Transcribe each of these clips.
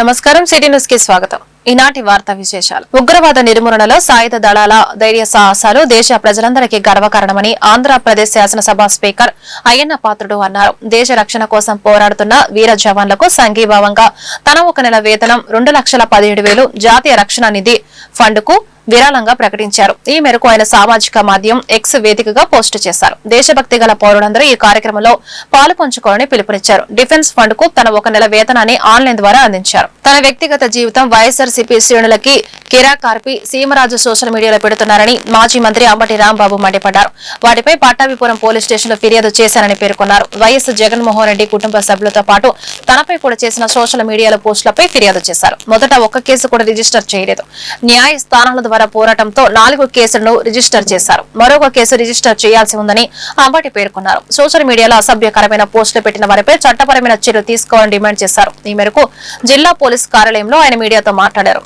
నమస్కారం సిటీ న్యూస్కి స్వాగతం. ఈనాటి వార్తా విశేషాలు. ఉగ్రవాద నిర్మూలనలో సాయుధ దళాల ధైర్య సాహసాలు దేశ ప్రజలందరికీ గర్వకారణమని ఆంధ్రప్రదేశ్ శాసనసభ స్పీకర్ అయ్యన్న పాత్రుడు అన్నారు. దేశ రక్షణ కోసం పోరాడుతున్న వీర జవాన్లకు సంఘీభావంగా తన ఒక నెల వేతనం రెండు లక్షల పదిహేడు వేలు జాతీయ రక్షణ నిధి ఫండ్కు విరాళంగా ప్రకటించారు. ఈ మేరకు ఆయన సామాజిక మాధ్యమం ఎక్స్ వేదికగా పోస్టు చేశారు. దేశభక్తి గల పౌరులందరూ ఈ కార్యక్రమంలో పాలు పంచుకోవాలని పిలుపునిచ్చారు. డిఫెన్స్ ఫండ్కు తన ఒక నెల వేతనాన్ని ఆన్లైన్ ద్వారా అందించారు. తన వ్యక్తిగత జీవితం వైఎస్ఆర్సీపీ శ్రేణులకి కిరా కార్పి సీమరాజు సోషల్ మీడియాలో పెడుతున్నారని మాజీ మంత్రి అంబటి రాంబాబు మండిపడ్డారు. వాటిపై పట్టాభిపురం పోలీస్ స్టేషన్లో ఫిర్యాదు చేశారని పేర్కొన్నారు. వైఎస్ జగన్మోహన్ రెడ్డి కుటుంబ సభ్యులతో పాటు తనపై కూడా చేసిన సోషల్ మీడియాలో పోస్టులపై ఫిర్యాదు చేశారు. మొదట ఒక్క కేసు కూడా రిజిస్టర్ చేయలేదు. న్యాయ స్థానాల ద్వారా పోరాటంతో నాలుగు కేసులను రిజిస్టర్ చేశారు. మరొక కేసు రిజిస్టర్ చేయాల్సి ఉందని అంబటి పేర్కొన్నారు. సోషల్ మీడియాలో అసభ్యకరమైన పోస్టులు పెట్టిన వారిపై చట్టపరమైన చర్యలు తీసుకోవాలని డిమాండ్ చేశారు. ఈ మేరకు జిల్లా పోలీస్ కార్యాలయంలో ఆయన మీడియాతో మాట్లాడారు.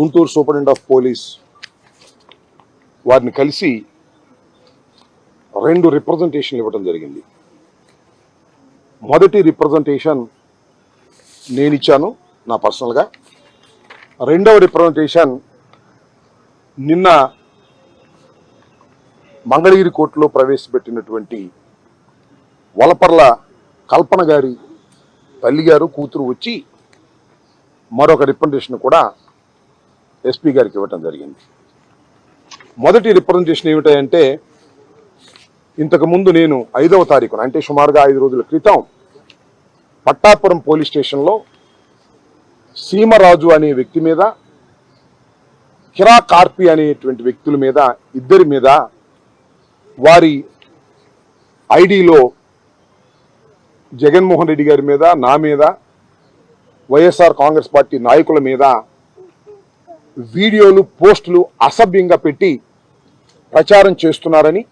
గుంటూరు సూపరింటెండెంట్ ఆఫ్ పోలీస్ వారిని కలిసి రెండు రిప్రజెంటేషన్లు ఇవ్వడం జరిగింది. మొదటి రిప్రజెంటేషన్ నేను ఇచ్చాను నా పర్సనల్గా రెండవ రిప్రజెంటేషన్ నిన్న మంగళగిరి కోర్టులో ప్రవేశపెట్టినటువంటి వలపర్ల కల్పన గారి తల్లి గారు కూతురు వచ్చి మరొక రిప్రజెంటేషన్ కూడా ఎస్పీ గారికి ఇవ్వటం జరిగింది. మొదటి రిప్రజెంటేషన్ ఏమిటంటే ఇంతకుముందు నేను ఐదవ తారీఖున అంటే సుమారుగా ఐదు రోజుల క్రితం పట్టాపురం పోలీస్ స్టేషన్లో సీమరాజు అనే వ్యక్తి మీద కిరా కార్పి అనేటువంటి వ్యక్తుల మీద ఇద్దరి మీద వారి ఐడిలో జగన్మోహన్ రెడ్డి గారి మీద నా మీద వైఎస్ఆర్ కాంగ్రెస్ పార్టీ నాయకుల మీద వీడియోలు పోస్టులు అసభ్యంగా పెట్టి ప్రచారం చేస్తున్నారని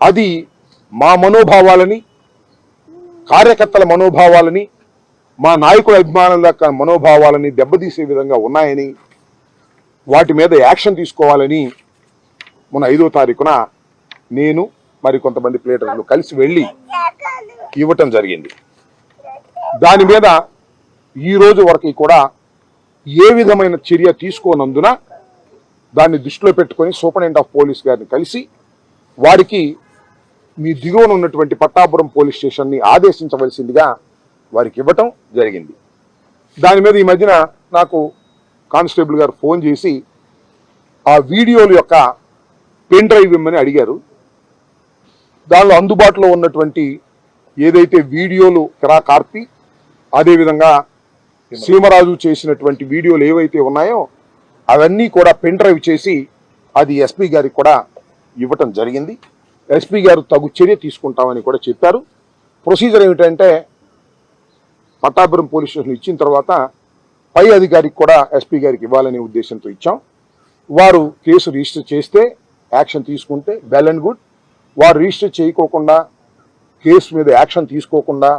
అది మా మనోభావాలని కార్యకర్తల మనోభావాలని మా నాయకుల అభిమానుల యొక్క మనోభావాలని దెబ్బతీసే విధంగా ఉన్నాయని వాటి మీద యాక్షన్ తీసుకోవాలని మొన్న ఐదో తారీఖున నేను మరి కొంతమంది ప్లేటర్లు కలిసి వెళ్ళి ఇవ్వటం జరిగింది. దాని మీద ఈ రోజు వరకు కూడా ఏ విధమైన చర్య తీసుకోనందున దాన్ని దృష్టిలో పెట్టుకొని సూపరింటెండెంట్ ఆఫ్ పోలీస్ గారిని కలిసి వారికి మీ దిగువన ఉన్నటువంటి పట్టాపురం పోలీస్ స్టేషన్ని ఆదేశించవలసిందిగా వారికి ఇవ్వటం జరిగింది. దాని మీద ఈ మధ్యన నాకు కానిస్టేబుల్ గారు ఫోన్ చేసి ఆ వీడియోల యొక్క పెన్ డ్రైవ్ ఇమ్మని అడిగారు. దానిలో అందుబాటులో ఉన్నటువంటి ఏదైతే వీడియోలు కిరా కార్పి అదేవిధంగా సీమరాజు చేసినటువంటి వీడియోలు ఏవైతే ఉన్నాయో అవన్నీ కూడా పెన్ డ్రైవ్ చేసి అది ఎస్పీ గారికి కూడా ఇవ్వటం జరిగింది. ఎస్పీ గారు తగు చర్య తీసుకుంటామని కూడా చెప్పారు. ప్రొసీజర్ ఏమిటంటే పట్టాపురం పోలీస్ స్టేషన్ ఇచ్చిన తర్వాత పై అధికారికి కూడా ఎస్పీ గారికి ఇవ్వాలనే ఉద్దేశంతో ఇచ్చాం. వారు కేసు రిజిస్టర్ చేస్తే యాక్షన్ తీసుకుంటే వెల్ అండ్ గుడ్. వారు రిజిస్టర్ చేయకోకుండా కేసు మీద యాక్షన్ తీసుకోకుండా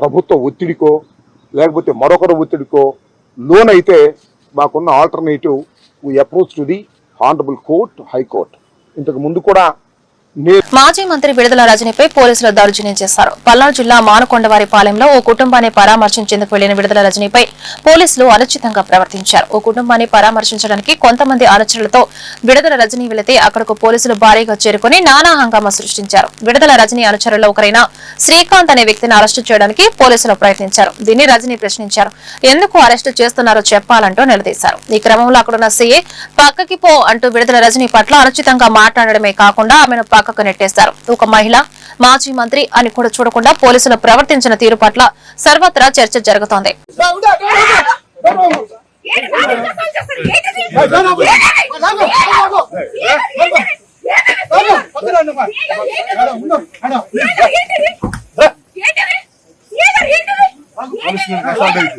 ప్రభుత్వ ఒత్తిడికో లేకపోతే మరొకరు ఒత్తిడికో లోన్ అయితే మాకున్న alternative we approach to the honourable court high court ఇంతకు ముందు కూడా మాజీ మంత్రి విడుదల రజనీపై పోలీసులు దౌర్జన్యం చేశారు. పల్నాడు జిల్లా మానకొండవారి పాలెంలో ఓ కుటుంబాన్ని పరామర్శించేందుకు వెళ్ళిన విడుదల రజనీపై పోలీసులు అనుచితంగా ప్రవర్తించారు. ఓ కుటుంబాన్ని పరామర్శించడానికి కొంతమంది అనుచరులతో విడుదల రజనీ వెళితే అక్కడకు పోలీసులు భారీగా చేరుకుని నానా హంగామా సృష్టించారు. విడుదల రజనీ అనుచరుల్లో ఒకరైన శ్రీకాంత్ అనే వ్యక్తిని అరెస్టు చేయడానికి పోలీసులు ప్రయత్నించారు. దీన్ని రజనీ ప్రశ్నించారు. ఎందుకు అరెస్టు చేస్తున్నారో చెప్పాలంటూ నిలదీశారు. ఈ క్రమంలో అక్కడున్న సీఏ పక్కకి పో అంటూ విడుదల రజనీ పట్ల అనుచితంగా మాట్లాడడమే కాకుండా ఆమెను పక్కకు నెట్టేశారు ఒక మహిళ మాజీ మంత్రి అని కూడా చూడకుండా పోలీసులు ప్రవర్తించిన తీరు పట్ల సర్వత్రా చర్చ జరుగుతోంది ఏంటి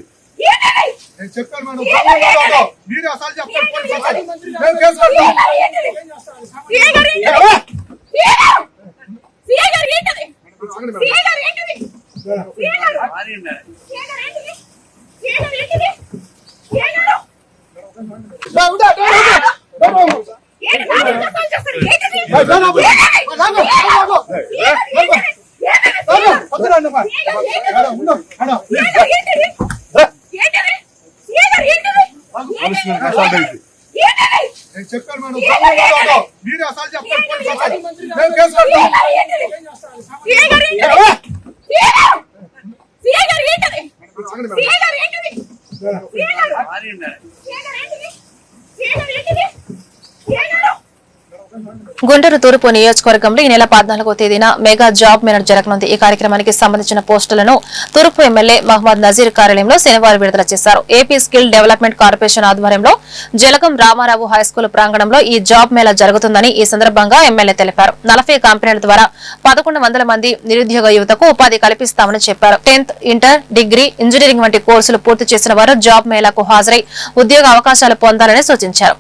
ఆగండి గుంటూరు తూర్పు నియోజకవర్గంలో ఈ నెల పద్నాలుగో తేదీన మెగా జాబ్ మేళ జరగనుంది ఈ కార్యక్రమానికి సంబంధించిన పోస్టులను తూర్పు ఎమ్మెల్యే మహమ్మద్ నజీర్ కార్యాలయంలో శనివారం విడుదల చేశారు. ఏపీ స్కిల్ డెవలప్మెంట్ కార్పొరేషన్ ఆధ్వర్యంలో జలగం రామారావు హైస్కూల్ ప్రాంగణంలో ఈ జాబ్ మేళ జరుగుతుందని ఈ సందర్భంగా ఎమ్మెల్యే తెలిపారు. నలభై కంపెనీల ద్వారా పదకొండు వందల మంది నిరుద్యోగ యువతకు ఉపాధి కల్పిస్తామని చెప్పారు. టెన్త్ ఇంటర్ డిగ్రీ ఇంజనీరింగ్ వంటి కోర్సులు పూర్తి చేసిన వారు జాబ్ మేళకు హాజరై ఉద్యోగ అవకాశాలు పొందాలని సూచించారు.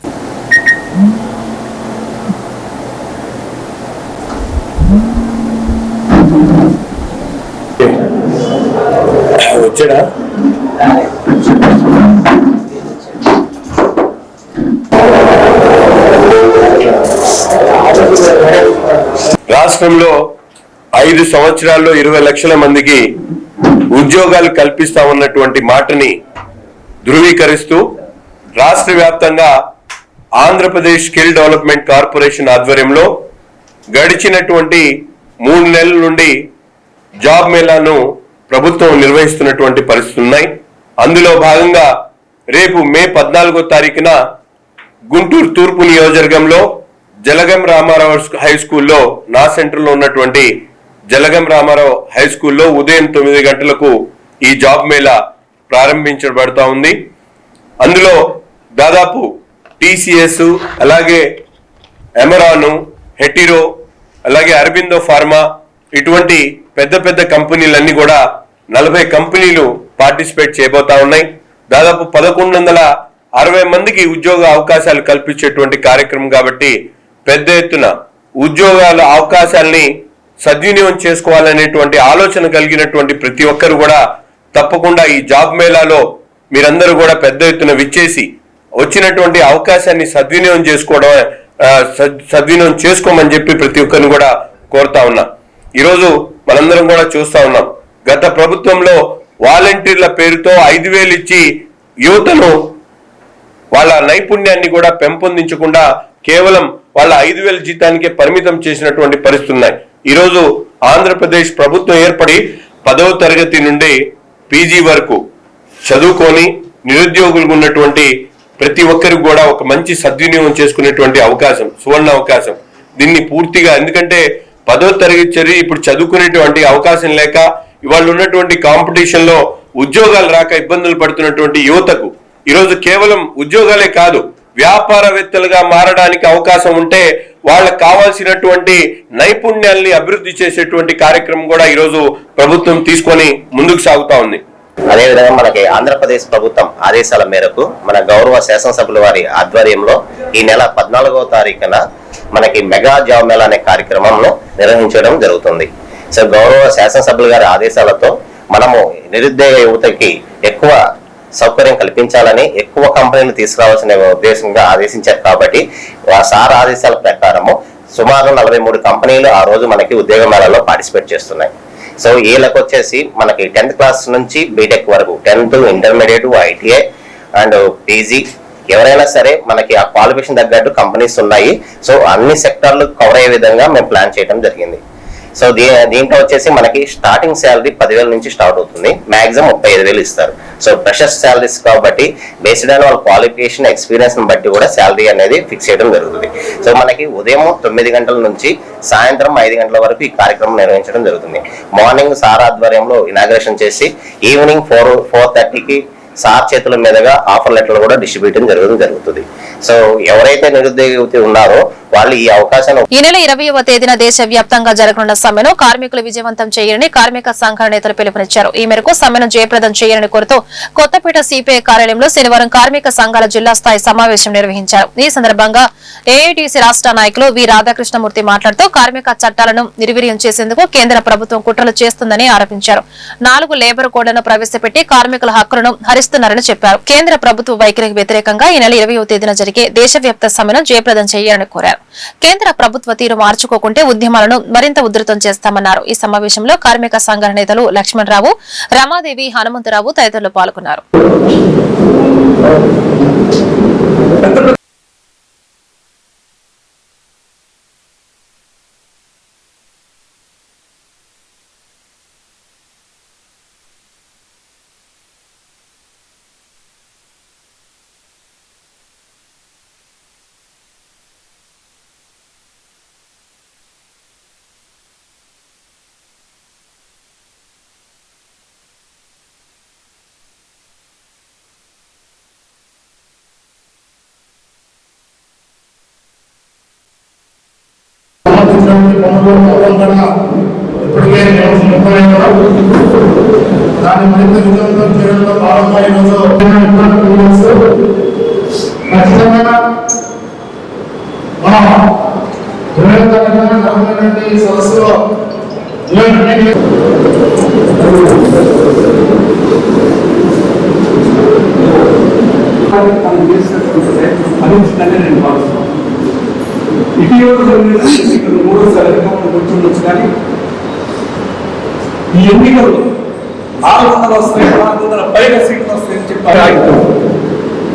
వచ్చాడా? రాష్ట్రంలో ఐదు సంవత్సరాల్లో ఇరవై లక్షల మందికి ఉద్యోగాలు కల్పిస్తా ఉన్నటువంటి మాటని ధృవీకరిస్తూ రాష్ట్ర వ్యాప్తంగా ఆంధ్రప్రదేశ్ స్కిల్ డెవలప్మెంట్ కార్పొరేషన్ ఆధ్వర్యంలో గడిచినటువంటి మూడు నెలల నుండి జాబ్ మేళాను ప్రభుత్వం నిర్వహిస్తున్నటువంటి పరిస్థితులు ఉన్నాయి. అందులో భాగంగా రేపు మే పద్నాలుగో తారీఖున గుంటూరు తూర్పు నియోజకవర్గంలో జలగం రామారావు హై స్కూల్లో నా సెంటర్లో ఉన్నటువంటి జలగం రామారావు హై స్కూల్లో ఉదయం తొమ్మిది గంటలకు ఈ జాబ్ మేళా ప్రారంభించబడతా ఉంది. అందులో దాదాపు టీసీఎస్ అలాగే ఎమరాను హెటిరో అలాగే అరబిందో ఫార్మా ఇటువంటి పెద్ద పెద్ద కంపెనీలన్నీ కూడా నలభై కంపెనీలు పార్టిసిపేట్ చేయబోతా ఉన్నాయి. దాదాపు పదకొండు వందల అరవై మందికి ఉద్యోగ అవకాశాలు కల్పించేటువంటి కార్యక్రమం కాబట్టి పెద్ద ఎత్తున ఉద్యోగాల అవకాశాలని సద్వినియోగం చేసుకోవాలనేటువంటి ఆలోచన కలిగినటువంటి ప్రతి ఒక్కరు కూడా తప్పకుండా ఈ జాబ్ మేళాలో మీరందరూ కూడా పెద్ద ఎత్తున విచ్చేసి వచ్చినటువంటి అవకాశాన్ని సద్వినియోగం చేసుకోవడం సద్- సద్వినియోగం చేసుకోమని చెప్పి ప్రతి ఒక్కరిని కూడా కోరుతా ఉన్నా. ఈరోజు మనందరం కూడా చూస్తా ఉన్నాం. గత ప్రభుత్వంలో వాలంటీర్ల పేరుతో ఐదు వేలు ఇచ్చి యువతను వాళ్ళ నైపుణ్యాన్ని కూడా పెంపొందించకుండా కేవలం వాళ్ళ ఐదు వేల జీతానికే పరిమితం చేసినటువంటి పరిస్థితులు ఉన్నాయి. ఈరోజు ఆంధ్రప్రదేశ్ ప్రభుత్వం ఏర్పడి పదవ తరగతి నుండి పీజీ వరకు చదువుకొని నిరుద్యోగులు ఉన్నటువంటి ప్రతి ఒక్కరికి కూడా ఒక మంచి సద్వినియోగం చేసుకునేటువంటి అవకాశం సువర్ణ అవకాశం. దీన్ని పూర్తిగా ఎందుకంటే పదో తరగతి చదివి ఇప్పుడు చదువుకునేటువంటి అవకాశం లేక ఇవాళ ఉన్నటువంటి కాంపిటీషన్లో ఉద్యోగాలు రాక ఇబ్బందులు పడుతున్నటువంటి యువతకు ఈరోజు కేవలం ఉద్యోగాలే కాదు వ్యాపారవేత్తలుగా మారడానికి అవకాశం ఉంటే వాళ్ళకు కావాల్సినటువంటి నైపుణ్యాల్ని అభివృద్ధి చేసేటువంటి కార్యక్రమం కూడా ఈరోజు ప్రభుత్వం తీసుకొని ముందుకు సాగుతా ఉంది. అదేవిధంగా మనకి ఆంధ్రప్రదేశ్ ప్రభుత్వం ఆదేశాల మేరకు మన గౌరవ శాసనసభ్యుల వారి ఆధ్వర్యంలో ఈ నెల పద్నాలుగవ తారీఖున మనకి మెగా జాబ్ మేళా అనే కార్యక్రమంను నిర్వహించడం జరుగుతుంది. సో గౌరవ శాసనసభ్యుల గారి ఆదేశాలతో మనము నిరుద్యోగ యువతకి ఎక్కువ సౌకర్యం కల్పించాలని ఎక్కువ కంపెనీలు తీసుకురావాల్సిన ఉద్దేశంగా ఆదేశించారు కాబట్టి ఆ సార్ ఆదేశాల ప్రకారము సుమారు నలభై మూడు కంపెనీలు ఆ రోజు మనకి ఉద్యోగ మేళాలో పార్టిసిపేట్ చేస్తున్నాయి. సో వీళ్ళకి వచ్చేసి మనకి టెన్త్ క్లాస్ నుంచి బీటెక్ వరకు tenth intermediate ITI and PG ఎవరైనా సరే మనకి ఆ క్వాలిఫికేషన్ తగ్గట్టు కంపెనీస్ ఉన్నాయి. సో అన్ని సెక్టార్లు కవర్ అయ్యే విధంగా మేము ప్లాన్ చేయడం జరిగింది. సో దీ దీంట్లో వచ్చేసి మనకి స్టార్టింగ్ శాలరీ పదివేల నుంచి స్టార్ట్ అవుతుంది. మాక్సిమం ముప్పై ఐదు వేలు ఇస్తారు. సో ఫ్రెషర్స్ శాలరీస్ కాబట్టి బేస్డ్ ఆన్ వాళ్ళ క్వాలిఫికేషన్ ఎక్స్పీరియన్స్ బట్టి కూడా శాలరీ అనేది ఫిక్స్ చేయడం జరుగుతుంది. సో మనకి ఉదయం తొమ్మిది గంటల నుంచి సాయంత్రం ఐదు గంటల వరకు ఈ కార్యక్రమం నిర్వహించడం జరుగుతుంది. మార్నింగ్ సార్ ఆధ్వర్యంలో ఇనాగ్రేషన్ చేసి ఈవినింగ్ ఫోర్ ఫోర్ థర్టీకి సార్ చేతుల మీదుగా ఆఫర్ లెటర్లు కూడా డిస్ట్రిబ్యూట్ జరగడం జరుగుతుంది. సో ఎవరైతే నిరుద్యోగ యువతి ఉన్నారో వాళ్ళు ఈ అవకాశాలు ఈ నెల ఇరవయవ తేదీన దేశవ్యాప్తంగా జరగనున్న సమ్మెను కార్మికులు విజయవంతం చేయాలని కార్మిక సంఘాల నేతలు పిలుపునిచ్చారు. ఈ మేరకు సమ్మెను జయప్రదం చేయాలని కోరుతూ కొత్తపేట సిపిఐ కార్యాలయంలో శనివారం కార్మిక సంఘాల జిల్లా స్థాయి సమావేశం నిర్వహించారు. ఈ సందర్భంగా ఏఐటీసీ రాష్ట్ర నాయకులు వి రాధాకృష్ణమూర్తి మాట్లాడుతూ కార్మిక చట్టాలను నిర్వీర్యం చేసేందుకు కేంద్ర ప్రభుత్వం కుట్రలు చేస్తుందని ఆరోపించారు. నాలుగు లేబర్ కోడ్లను ప్రవేశపెట్టి కార్మికుల హక్కులను హరిస్తున్నారని చెప్పారు. కేంద్ర ప్రభుత్వ వైఖరికి వ్యతిరేకంగా ఈ నెల ఇరవయో తేదీన జరిగే దేశవ్యాప్త సమ్మెను జయప్రదం చేయాలని కోరారు. కేంద్ర ప్రభుత్వ తీరు మార్చుకోకుంటే ఉద్యమాలను మరింత ఉధృతం చేస్తామన్నారు. ఈ సమావేశంలో కార్మిక సంఘాల నేతలు లక్ష్మణరావు రమాదేవి హనుమంతరావు తదితరులు పాల్గొన్నారు. ఇప్పటికే ముప్పై మరింత విజయవంతం చేయడంలో భాగంగా ఈరోజు ఖచ్చితంగా మనం ఇరవై తారీఖున జరుగుతున్నటువంటి సదస్సులో ఇలాంటి నేను భావిస్తున్నాను. ఇటీవల జరిగిన మూడోసారి వచ్చి ఉండొచ్చు కానీ ఈ ఎన్నికలు నాలుగు వందలు వస్తాయి నాలుగు వందల పైగా సీట్లు వస్తాయని చెప్పి ఆగిపోయి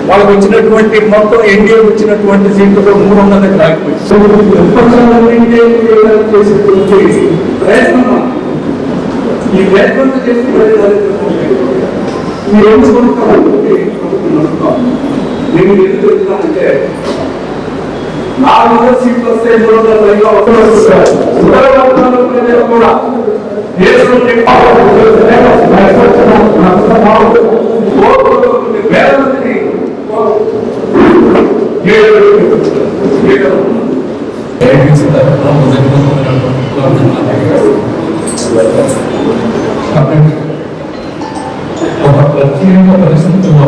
వాళ్ళకి వచ్చినటువంటి మొత్తం ఎన్డీఏ వచ్చినటువంటి సీట్లు మూడు వందల దగ్గర ఆగిపోయింది ప్రయత్నం ఈ ప్రయత్నం చేసి మీరు ఏం కోరుకోవాలంటే ప్రభుత్వం నడుపుతాం నేను ఎందుకు వెళ్తానంటే నాలుగు వందల సీట్లు వస్తే మూడు వందల పైగా ఒకరు వస్తారు ఉత్తర రాష్ట్రాల ప్రజలు కూడా దేశంలో వేల మందిని ఒక ప్రత్యేక పరిస్థితుల్లో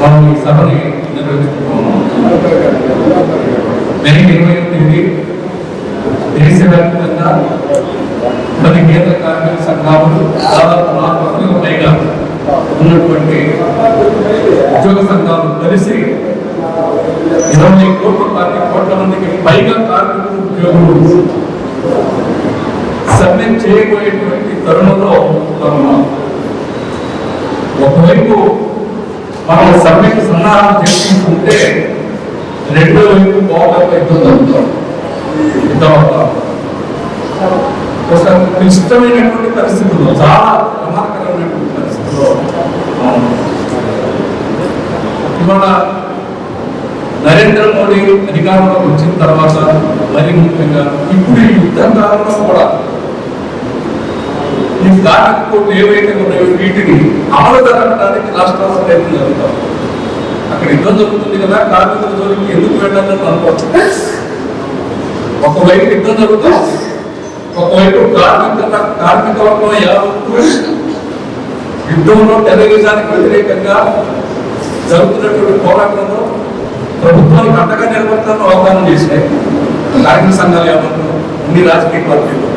మనం ఈ సభని నిర్వహిస్తున్నాము మే ఇరవై ఎనిమిది దేశవ్యాప్తంగా పది కేంద్ర కార్మిక సంఘాలు దాదాపు నాలుగు పైగా ఉన్నటువంటి ఉద్యోగ సంఘాలు కలిసి ఇరవై కోట్ల పార్టీ కోట్ల మందికి పైగా కార్మికులు ఉద్యోగులు సమ్మె చేయబోయేటువంటి తరుణంలో ఉన్నాం. ఒకవైపు మనం సమ్మెకు సన్నాహం చేసుకుంటుంటే రెండో వైపు పోవడం ఇబ్బంది అవుతాం అవుతాం ఒక క్లిష్టమైనటువంటి పరిస్థితుల్లో చాలా ప్రమాదకరమైనటువంటి పరిస్థితుల్లో ఇవాళ నరేంద్ర మోడీ అధికారంలోకి వచ్చిన తర్వాత మరి ముఖ్యంగా ఇప్పుడు ఈ యుద్ధ కాలంలో కూడా ఈ కార్మిక కోర్టు ఏవైతే ఉన్నాయో వీటిని అమలు జరగడానికి రాష్ట్రాల ప్రయత్నం జరుగుతాం అక్కడ యుద్ధం జరుగుతుంది కదా కార్మికుల జోలికి ఎందుకు వెళ్ళాలని అనుకోవచ్చు. ఒకవైపు యుద్ధం జరుగుతాం ఒకవైపు కార్మిక కార్మిక వర్గం యావత్తు యుద్ధంలో టెర్రరిజానికి వ్యతిరేకంగా జరుగుతున్నటువంటి పోరాటంలో ప్రభుత్వానికి అండగా నిలబడతాను అవగాహన చేసినాయి. కార్మిక సంఘాలు ఏమన్నా అన్ని రాజకీయ పార్టీలు.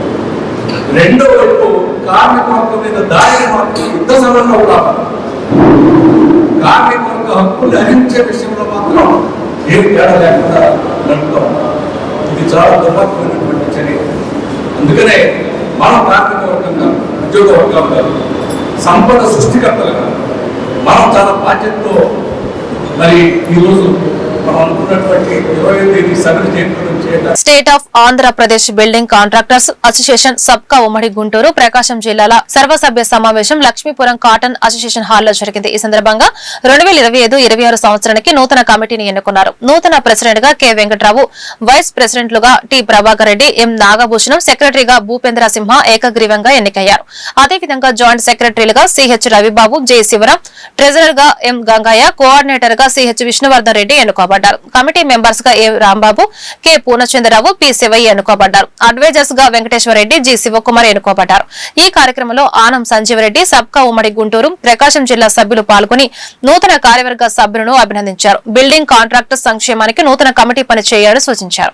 రెండో వైపు కార్మిక వర్గం మీద దాడిని మాత్రం యుద్ధ సమయంలో కూడా కార్మిక వర్గ హక్కులు అందించే విషయంలో మాత్రం ఏం తేడా లేకుండా నడుపుతాం. ఇది చాలా దుర్మార్గమైనటువంటి చర్య. అందుకనే మనం కార్మిక వర్గంగా ఉద్యోగ వర్గంగా సంపద సృష్టికర్తలుగా మనం చాలా బాధ్యతతో మరి ఈరోజు మనం అనుకున్నటువంటి ఇరవై తేదీ సభను చేపట్టడం చేయడం state of Andhra Pradesh building contractors association సబ్కా ఉమ్మడి గుంటూరు ప్రకాశం జిల్లాల సర్వసభ్య సమావేశం లక్ష్మీపురం కాటన్ అసోసియేషన్ హాల్లో జరిగింది. ఈ సందర్భంగా రెండు వేల ఇరవై ఐదు ఇరవై ఆరు సంవత్సరానికి నూతన కమిటీని ఎన్నుకున్నారు. నూతన ప్రెసిడెంట్గా కె వెంకట్రావు వైస్ ప్రెసిడెంట్లుగా టి ప్రభాకర్ రెడ్డి ఎం నాగభూషణం సెక్రటరీగా భూపేంద్ర సింహ ఏకగ్రీవంగా ఎన్నికయ్యారు. అదేవిధంగా జాయింట్ సెక్రటరీలుగా సిహెచ్ రవిబాబు జె శివరాం ట్రెజరర్గా ఎం గంగయ్య కోఆర్డినేటర్గా సిహెచ్ విష్ణువర్ధన్ రెడ్డి ఎన్నుకోబడ్డారు. Committee మెంబర్స్గా A Rambabu K Purnachandrarao P Sivaiah ఎన్నుకోబడ్డారు. అడ్వైజర్స్గా వెంకటేశ్వరరెడ్డి జి శివకుమార్ ఎన్నుకోబడ్డారు. ఈ కార్యక్రమంలో ఆనం సంజీవరెడ్డి సబ్కా ఉమ్మడి గుంటూరు ప్రకాశం జిల్లా సభ్యులు పాల్గొని నూతన కార్యవర్గ సభ్యులను అభినందించారు. బిల్డింగ్ కాంట్రాక్టర్ సంక్షేమానికి నూతన కమిటీ పని చేయాలని సూచించారు.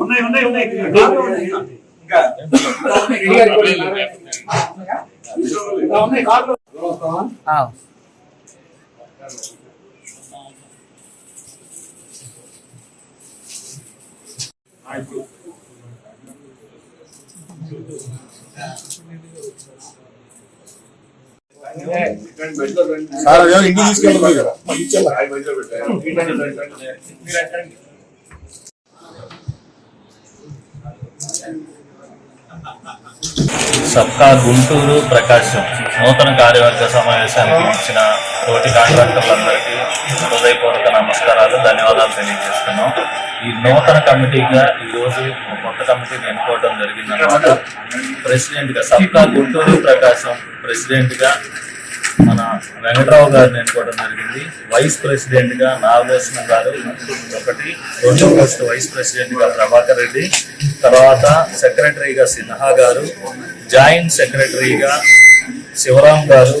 ఉన్నాయి ఉన్నాయి ఉన్నాయి ఇంకా ఉన్నాయి కార్లు ఇప్పుడు. సార్ అదేమో ఇంటికి తీసుకెళ్ళదు సబ్కా గుంటూరు ప్రకాశం. నూతన కార్యవర్గ సమావేశానికి ఇచ్చిన తోటి కాంట్రాక్టర్లందరికీ హృదయపూర్వక నమస్కారాలు ధన్యవాదాలు తెలియజేస్తున్నాం. ఈ నూతన కమిటీగా ఈ రోజు కొత్త కమిటీని ఎన్నుకోవడం జరిగిందన్నమాట ప్రెసిడెంట్గా సబ్కా గుంటూరు ప్రకాశం ప్రెసిడెంట్గా మన వెంకట్రావు గారిని ఎన్నుకోవడం జరిగింది. వైస్ ప్రెసిడెంట్గా గారు ఒకటి రెండో పోస్ట్ వైస్ ప్రెసిడెంట్గా ప్రభాకర్ రెడ్డి తర్వాత సెక్రటరీగా సిన్హా గారు జాయింట్ సెక్రటరీగా శివరాం గారు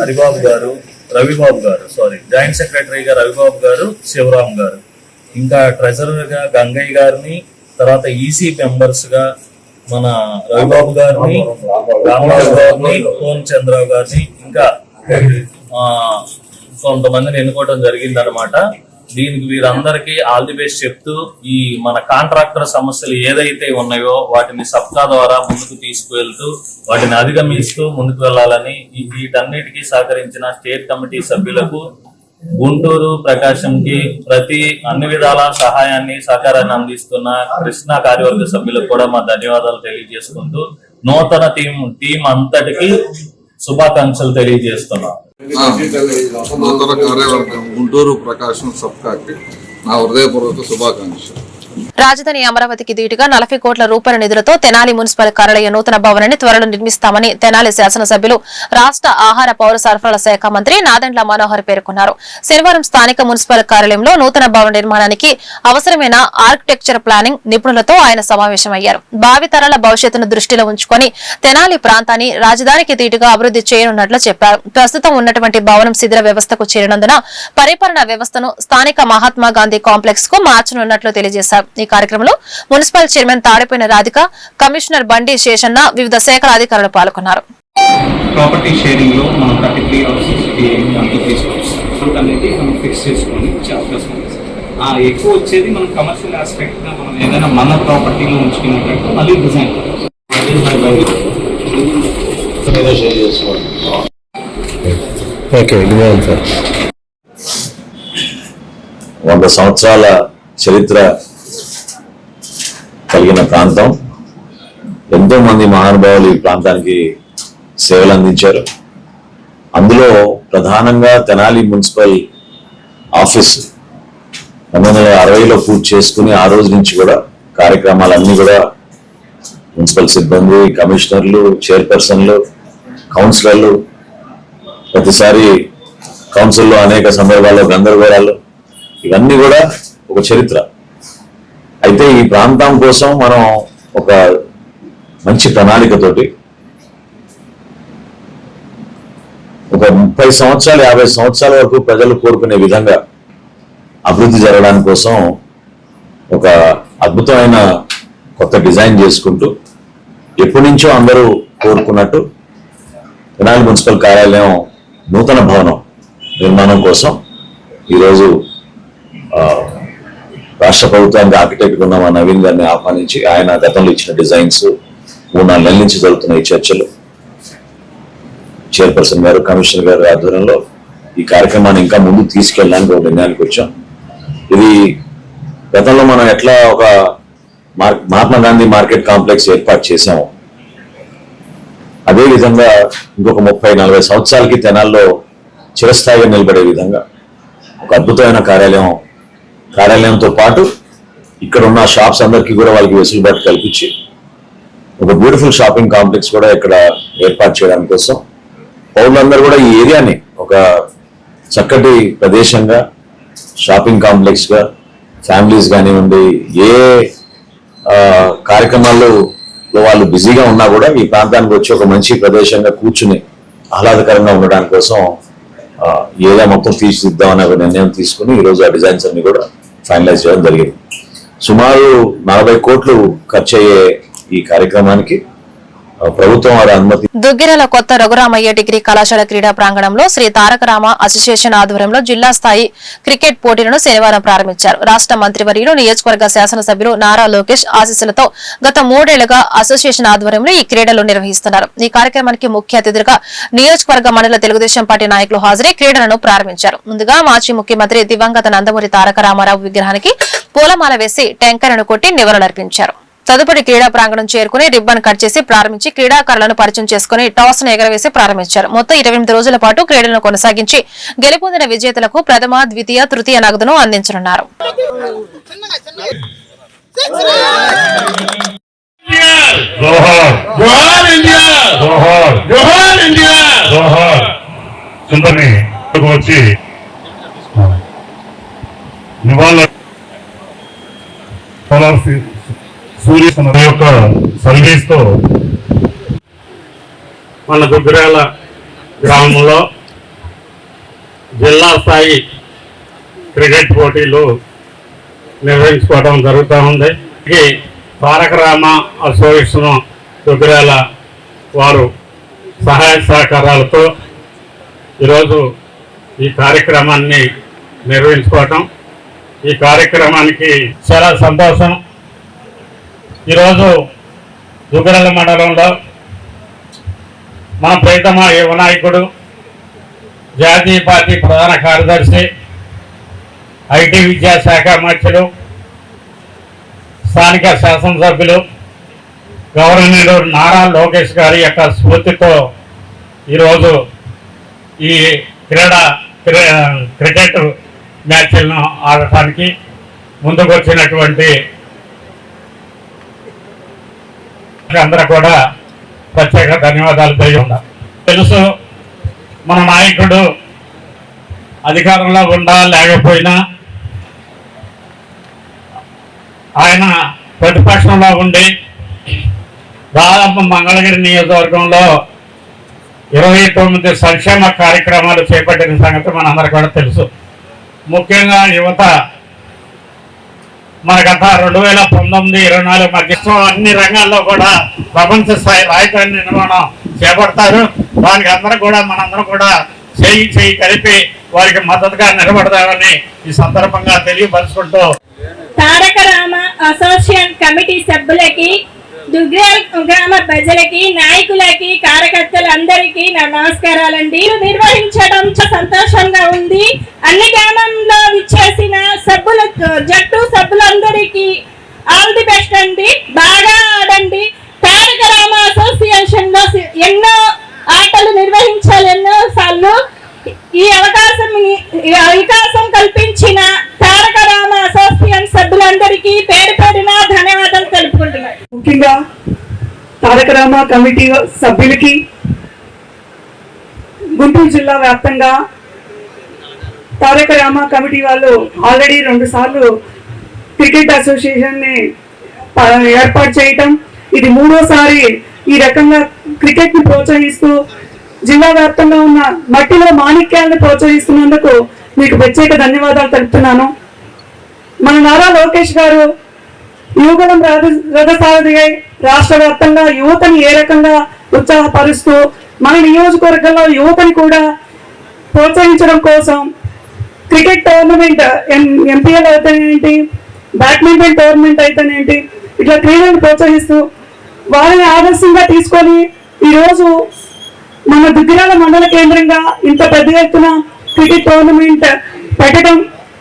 హరిబాబు గారు రవిబాబు గారు సారీ జాయింట్ సెక్రటరీగా రవిబాబు గారు శివరామ్ గారు. ఇంకా ట్రెజరర్గా గంగయ్య గారిని తర్వాత ఈసీ మెంబర్స్గా మన రవిబాబు గారిని రామరాజు గారిని కోన్ చంద్రరావు గారిని ఇంకా కొంతమందిని ఎన్నుకోవడం జరిగింది అనమాట దీనికి వీరందరికీ ఆల్ ది బెస్ట్ చెప్తూ ఈ మన కాంట్రాక్టర్ సమస్యలు ఏదైతే ఉన్నాయో వాటిని సబ్కా ద్వారా ముందుకు తీసుకువెళ్తూ వాటిని అధిగమిస్తూ ముందుకు వెళ్ళాలని వీటన్నిటికీ సహకరించిన స్టేట్ కమిటీ సభ్యులకు గుంటూరు ప్రకాశంకి ప్రతి అన్ని విధాల సహాయాన్ని సహకారాన్ని అందిస్తున్న కృష్ణా కార్యవర్గ సభ్యులకు కూడా మా ధన్యవాదాలు తెలియజేసుకుంటూ నూతన టీం టీం అంతటికి శుభాకాంక్షలు తెలియజేస్తున్నాం. నూతన కార్యవర్గం గుంటూరు ప్రకాశం సబ్కాకి నా హృదయపూర్వక శుభాకాంక్షలు. రాజధాని అమరావతికి ధీటుగా నలభై కోట్ల రూపాయల నిధులతో తెనాలి మున్సిపల్ కార్యాలయ నూతన భవనాన్ని త్వరలో నిర్మిస్తామని తెనాలి శాసనసభ్యులు రాష్ట్ర ఆహార పౌర సరఫరాల శాఖ మంత్రి నాదెండ్ల మనోహర్ పేర్కొన్నారు. శనివారం స్థానిక మున్సిపల్ కార్యాలయంలో నూతన భవన నిర్మాణానికి అవసరమైన ఆర్కిటెక్చర్ ప్లానింగ్ నిపుణులతో ఆయన సమావేశమయ్యారు. భావితరాల భవిష్యత్తును దృష్టిలో ఉంచుకొని తెనాలి ప్రాంతాన్ని రాజధానికి ధీటుగా అభివృద్ధి చేయనున్నట్లు చెప్పారు. ప్రస్తుతం ఉన్నటువంటి భవనం శిథిర వ్యవస్థకు చేరినందున పరిపాలన వ్యవస్థను స్థానిక మహాత్మా గాంధీ కాంప్లెక్స్కు మార్చనున్నట్లు తెలియజేశారు. ఈ కార్యక్రమంలో మున్సిపల్ చైర్మన్ తాడిపోయిన రాధిక కమిషనర్ బండి శేషన్న వివిధ శాఖల అధికారులు పాల్గొన్నారు. ప్రాపర్టీ షేరింగ్లో మనం థర్టీ త్రీ సిక్స్టీ తీసుకోవచ్చు అనేది మనం ఫిక్స్ చేసుకొని ఎక్కువ వచ్చేది మనం కమర్షియల్ ఆస్పెక్ట్ మనం ఏదైనా మన ప్రాపర్టీలో ఉంచుకున్నట్టు మళ్ళీ డిజైన్ వంద సంవత్సరాల చరిత్ర కలిగిన ప్రాంతం. ఎంతో మంది మహానుభావులు ఈ ప్రాంతానికి సేవలు అందించారు. అందులో ప్రధానంగా తెనాలి మున్సిపల్ ఆఫీస్ పంతొమ్మిది వందల అరవైలో పూర్తి చేసుకుని ఆ రోజు నుంచి కూడా కార్యక్రమాలన్నీ కూడా మున్సిపల్ సిబ్బంది కమిషనర్లు చైర్పర్సన్లు కౌన్సిలర్లు ప్రతిసారి కౌన్సిల్లో అనేక సందర్భాల్లో గందరగోళాలు ఇవన్నీ కూడా ఒక చరిత్ర. అయితే ఈ ప్రాంతం కోసం మనం ఒక మంచి ప్రణాళికతోటి ఒక ముప్పై సంవత్సరాలు యాభై సంవత్సరాల వరకు ప్రజలు కోరుకునే విధంగా అభివృద్ధి జరగడానికి కోసం ఒక అద్భుతమైన కొత్త డిజైన్ చేసుకుంటూ ఎప్పటి నుంచో అందరూ కోరుకున్నట్టు తెనాలి మున్సిపల్ కార్యాలయం నూతన భవనం నిర్మాణం కోసం ఈరోజు రాష్ట్ర ప్రభుత్వానికి ఆర్కిటెక్ట్ ఉన్న మా నవీన్ గారిని ఆహ్వానించి ఆయన గతంలో ఇచ్చిన డిజైన్స్ మూడు నాలుగు నెలల నుంచి జరుగుతున్న ఈ చర్చలు. చైర్పర్సన్ గారు కమిషనర్ గారు ఆధ్వర్యంలో ఈ కార్యక్రమాన్ని ఇంకా ముందుకు తీసుకెళ్ళడానికి ఒక నిర్ణయానికి వచ్చాం. ఇది గతంలో మనం ఎట్లా ఒక మహాత్మా గాంధీ మార్కెట్ కాంప్లెక్స్ ఏర్పాటు చేశాము అదే విధంగా ఇంకొక ముప్పై నలభై సంవత్సరాలకి తెనాల్లో చిరస్థాయిగా నిలబడే విధంగా ఒక అద్భుతమైన కార్యాలయం కార్యాలయంతో పాటు ఇక్కడ ఉన్న షాప్స్ అందరికీ కూడా వాళ్ళకి వెసులుబాటు కల్పించి ఒక బ్యూటిఫుల్ షాపింగ్ కాంప్లెక్స్ కూడా ఇక్కడ ఏర్పాటు చేయడానికి కోసం పౌరులందరూ కూడా ఈ ఏరియాని ఒక చక్కటి ప్రదేశంగా షాపింగ్ కాంప్లెక్స్గా ఫ్యామిలీస్ కానివ్వండి ఏ కార్యక్రమాల్లో వాళ్ళు బిజీగా ఉన్నా కూడా ఈ ప్రాంతానికి వచ్చి ఒక మంచి ప్రదేశంగా కూర్చుని ఆహ్లాదకరంగా ఉండడానికి కోసం ఏదో మొత్తం తీర్చిదిద్దామనే ఒక నిర్ణయం తీసుకుని ఈ రోజు ఆ డిజైన్స్ అన్ని కూడా ఫైనలైజ్ చేయడం జరిగింది. సుమారు నలభై కోట్లు ఖర్చు అయ్యే ఈ కార్యక్రమానికి ప్రభుత్వం వారి అనుమతి దుగ్గిరాల కొత్త రఘురామయ్య డిగ్రీ కళాశాల క్రీడా ప్రాంగణంలో శ్రీ తారక రామ అసోసియేషన్ ఆధ్వర్యంలో జిల్లా స్థాయి క్రికెట్ పోటీలను శనివారం ప్రారంభించారు. రాష్ట్ర మంత్రివర్యులు నియోజకవర్గ శాసనసభ్యులు నారా లోకేష్ ఆశీస్సులతో గత మూడేళ్ళుగా అసోసియేషన్ ఆధ్వర్యంలో ఈ క్రీడలు నిర్వహిస్తున్నారు. ఈ కార్యక్రమానికి ముఖ్య అతిథిగా నియోజకవర్గ మండల తెలుగుదేశం పార్టీ నాయకులు హాజరై క్రీడలను ప్రారంభించారు. ముందుగా మాజీ ముఖ్యమంత్రి దివంగత నందమూరి తారక రామారావు విగ్రహానికి పూలమాల వేసి ట్యాంకర్ను కొట్టి నివాళులర్పించారు. తదుపరి క్రీడా ప్రాంగణం చేరుకుని రిబ్బన్ కట్ చేసి ప్రారంభించి క్రీడాకారులను పరిచయం చేసుకుని టాస్ను ఎగరవేసి ప్రారంభించారు మొత్తం ఇరవై ఎనిమిది రోజుల పాటు క్రీడలను కొనసాగించి గెలుపొందిన విజేతలకు ప్రథమ ద్వితీయ తృతీయ నగదును అందించనున్నారు వచ్చి సూర్య యొక్క సర్వీస్తో మన దుగ్గిరాల గ్రామంలో జిల్లా స్థాయి క్రికెట్ పోటీలు నిర్వహించుకోవడం జరుగుతూ ఉంది. ఈ తారక రామ అసోసియేషన్ దుగ్గిరాల వారు సహాయ సహకారాలతో ఈరోజు ఈ కార్యక్రమాన్ని నిర్వహించుకోవటం. ఈ కార్యక్రమానికి చాలా సంతోషం. ఈరోజు దుగ్గరల మండలంలో మా ప్రీతమ యువ నాయకుడు జాతీయ పార్టీ ప్రధాన కార్యదర్శి ఐటీ విద్యాశాఖ మంత్రులు స్థానిక శాసనసభ్యులు గౌరవనీయులు నారా లోకేష్ గారి యొక్క స్ఫూర్తితో ఈరోజు ఈ క్రీడా క్రి- క్రికెట్ మ్యాచ్లను ఆడటానికి ముందుకు అందరూ కూడా ప్రత్యేక ధన్యవాదాలు తెలియ ఉండాలి తెలుసు మన నాయకుడు అధికారంలో ఉండా లేకపోయినా ఆయన ప్రతిపక్షంలో ఉండి దాదాపు మంగళగిరి నియోజకవర్గంలో ఇరవై తొమ్మిది సంక్షేమ కార్యక్రమాలు చేపట్టిన సంగతి మనందరికీ కూడా తెలుసు. ముఖ్యంగా యువత మన గత రెండు వేల పంతొమ్మిది ఇరవై నాలుగు మధ్య అన్ని రంగాల్లో కూడా ప్రపంచ స్థాయి రాజధాని నిర్మాణం చేపడతారు. దానికి అందరూ కూడా మనందరం కూడా చేయి చేయి కలిపి వారికి మద్దతుగా నిలబడతామని ఈ సందర్భంగా తెలియపరుచుకుంటూ తారక రామ అసోసియేషన్ కమిటీ సభ్యులకి దుగ్రాల్ గ్రామ ప్రజలకి నాయకులకి అందరికీ నమస్కారాలండి. నిర్వహించడం సంతోషంగా ఉంది. అన్ని గ్రామంలో విచ్చేసిన సబ్బుల జట్టు సభ్యులందరికీ ఆల్ ది బెస్ట్ అండి. బాగా ఆడండి. తారక రామ అసోసియేషన్లో ఎన్నో ఆటలు నిర్వహించాలి ఎన్నో సార్లు. ఈ అవకాశం అవకాశం కల్పించిన తారక రామ అసోసియేషన్ సభ్యులందరికీ పేరు పేరున ధన్యవాదాలు తెలుపుకుంటున్నాను. ముఖ్యంగా తారక రామ కమిటీ సభ్యులకి గుంటూరు జిల్లా వ్యాప్తంగా తారక రామ కమిటీ వాళ్ళు ఆల్రెడీ రెండు సార్లు క్రికెట్ అసోసియేషన్ని ఏర్పాటు చేయటం. ఇది మూడోసారి ఈ రకంగా క్రికెట్ని ప్రోత్సహిస్తూ జిల్లా వ్యాప్తంగా ఉన్న మట్టిలో మాణిక్యాలను ప్రోత్సహిస్తున్నందుకు మీకు ప్రత్యేక ధన్యవాదాలు తెలుపుతున్నాను. మన నారా లోకేష్ గారు యువకులం రథ రథసారథి రాష్ట్ర వ్యాప్తంగా యువతని ఏ రకంగా ఉత్సాహపరుస్తూ మన నియోజకవర్గంలో యువతని కూడా ప్రోత్సహించడం కోసం క్రికెట్ టోర్నమెంట్ ఎంపీఎల్ అయితేనేంటి బ్యాడ్మింటన్ టోర్నమెంట్ అయితేనేంటి ఇట్లా క్రీడలను ప్రోత్సహిస్తూ వారిని ఆదర్శంగా తీసుకొని ఈరోజు మన దుగ్గిరాల మండల కేంద్రంగా ఇంత పెద్ద ఎత్తున క్రికెట్ టోర్నమెంట్ పెట్టడం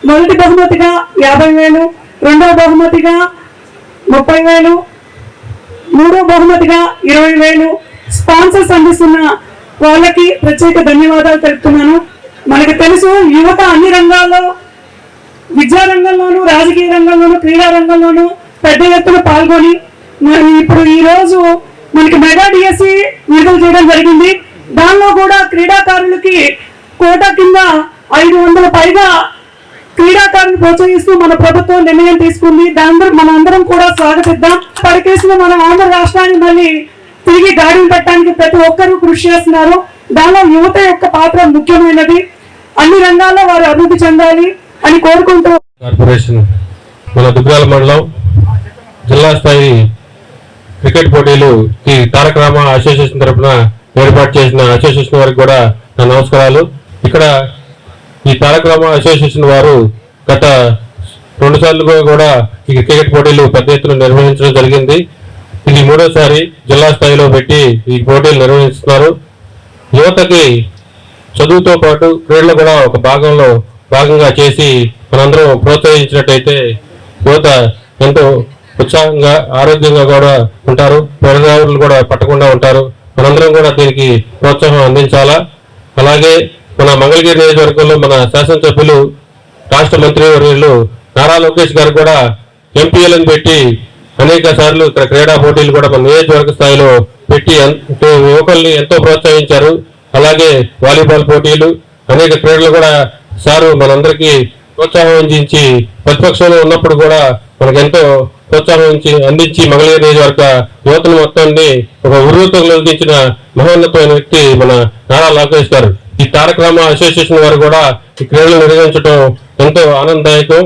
మొదటి బహుమతిగా యాభై వేలు రెండవ బహుమతిగా ముప్పై వేలు మూడో బహుమతిగా ఇరవై వేలు స్పాన్సర్స్ అందిస్తున్న వాళ్ళకి ప్రత్యేక ధన్యవాదాలు తెలుపుతున్నాను. మనకు తెలుసు యువత అన్ని రంగాల్లో విద్యా రంగంలోనూ రాజకీయ రంగంలోనూ క్రీడా రంగంలోనూ పెద్ద ఎత్తున పాల్గొని మరి ఇప్పుడు ఈ రోజు మనకి మెగా డిఎస్సి విడుదల చేయడం జరిగింది. దానిలో కూడా క్రీడాకారులకి కోట కింద ఐదు వందల పైగా క్రీడాకారులు ప్రోత్సహిస్తూ మన ప్రభుత్వం నిర్ణయం తీసుకుంది. దాని మనందరం కూడా స్వాగతిద్దాం. పరికేసిన మన ఆంధ్ర రాష్ట్రాన్ని మళ్ళీ తిరిగి గాడిని పెట్టడానికి ప్రతి ఒక్కరూ కృషి చేస్తున్నారు. దానిలో యువత యొక్క పాత్ర ముఖ్యమైనది. అన్ని రంగాల్లో వారు అభివృద్ధి చెందాలి అని కోరుకుంటూ కార్పొరేషన్ మన దుగ్గాల మండలం జిల్లా స్థాయి క్రికెట్ పోటీలు ఈ తారక రామ అసోసియేషన్ తరఫున ఏర్పాటు చేసిన అసోసియేషన్ వారికి కూడా నా నమస్కారాలు. ఇక్కడ ఈ తారక రామ అసోసియేషన్ వారు గత రెండు సార్లుగా కూడా ఈ క్రికెట్ పోటీలు పెద్ద ఎత్తున నిర్వహించడం జరిగింది. ఇది మూడోసారి జిల్లా స్థాయిలో పెట్టి ఈ పోటీలు నిర్వహిస్తున్నారు. యువతకి చదువుతో పాటు క్రీడలు కూడా ఒక భాగంలో భాగంగా చేసి మనందరం ప్రోత్సహించినట్టయితే యువత ఎంతో ఉత్సాహంగా ఆరోగ్యంగా కూడా ఉంటారు. పెడదారులు కూడా పట్టకుండా ఉంటారు. మనందరం కూడా దీనికి ప్రోత్సాహం అందించాలా? అలాగే మన మంగళగిరి నియోజకవర్గంలో మన శాసనసభ్యులు రాష్ట్ర మంత్రివర్యులు నారా లోకేష్ గారు కూడా ఎంపీఎల్ని పెట్టి అనేక సార్లు ఇక్కడ క్రీడా పోటీలు కూడా మన నియోజకవర్గ స్థాయిలో పెట్టి యువకుల్ని ఎంతో ప్రోత్సహించారు. అలాగే వాలీబాల్ పోటీలు అనేక క్రీడలు కూడా సారు మనందరికీ ప్రోత్సాహం అందించి ప్రతిపక్షంలో ఉన్నప్పుడు కూడా మనకెంతో ప్రోత్సాహం అందించి మంగళగిరి నియోజకవర్గ యువతను మొత్తాన్ని ఒక ఉర్రూతలోకించిన మహోన్నతమైన వ్యక్తి మన నారా లోకేష్ గారు. ఈ తారక రామ అసోసియేషన్ వారు కూడా ఈ క్రీడలు నిర్వహించడం ఎంతో ఆనందదాయకం.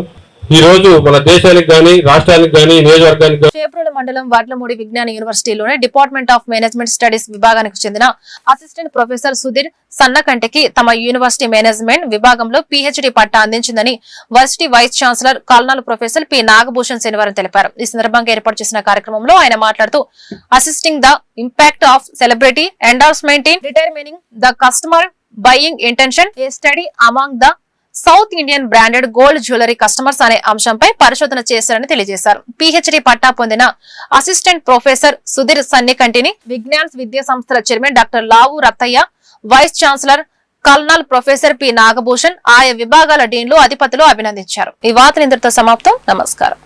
ఈ రోజు మన దేశానికి గాని రాష్ట్రానికి గాని నియోజకవర్గానికి గాని మండలం వాట్లమూడి విజ్ఞాన యూనివర్సిటీలోని డిపార్ట్మెంట్ ఆఫ్ మేనేజ్మెంట్ స్టడీస్ విభాగానికి చెందిన అసిస్టెంట్ ప్రొఫెసర్ సుధీర్ సన్నకంటికి తమ యూనివర్సిటీ మేనేజ్మెంట్ విభాగంలో పీహెచ్డీ పట్టా అందించిందని varsity vice chancellor కల్నాల్ professor P Nagabhushan శనివారం తెలిపారు. ఈ సందర్భంగా ఏర్పాటు చేసిన కార్యక్రమంలో ఆయన మాట్లాడుతూ assisting the impact of celebrity endorsement in determining the customer buying intention A study among the south Indian branded gold jewellery customers అనే అంశంపై పరిశోధన చేశారని తెలియజేశారు. పీహెచ్డీ పట్టా పొందిన అసిస్టెంట్ ప్రొఫెసర్ సుధీర్ సన్నికంటిని విజ్ఞాన్స్ విద్యా సంస్థల chairman doctor Lavu Rathaiah vice chancellor colonel professor P Nagabhushan ఆయా విభాగాల డీన్లు అధిపతులు అభినందించారు. ఈ వార్తలు ఇంతటితో సమాప్తం. నమస్కారం.